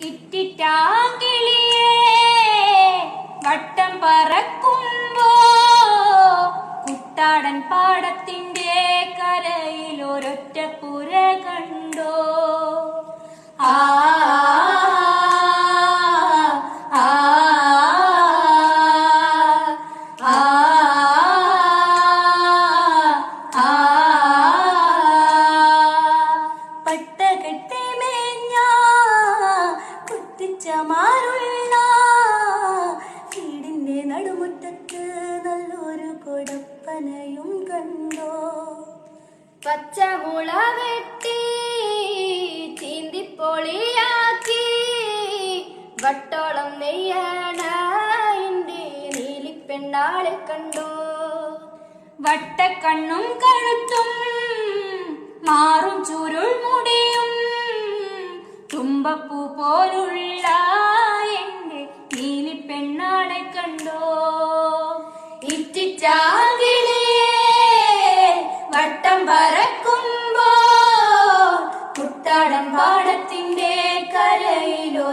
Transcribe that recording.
ഇറ്റിറ്റാങ്കിളിയേ വട്ടം പറക്കുമ്പോ കുട്ടാടൻ പാടത്തിന്റെ കരയിൽ ഒരൊറ്റ പുര കണ്ടോ? ആ. പട്ടകെട്ടി കുത്തിച്ചമാരുള്ള വീടിന്റെ നടുമുറ്റത്ത് നല്ലൊരു കൊടപ്പനയും കണ്ടോ? പച്ചമുള വെട്ടി ചീന്തിപ്പൊളിയാക്കി വട്ടോളം നെയ്യണ എന്റെ നീലിപ്പെണ്ണാളെ കണ്ടോ? വട്ടക്കണ്ണും കഴുത്തും തുമ്പപ്പൂ പോലുള്ള എന്റെ നീലിപ്പെണ്ണാളെ കണ്ടോ? ഇറ്റിച്ചാങ്കിളിയേ വട്ടം പറക്കുമ്പോ കുട്ടാടം പുര കണ്ടു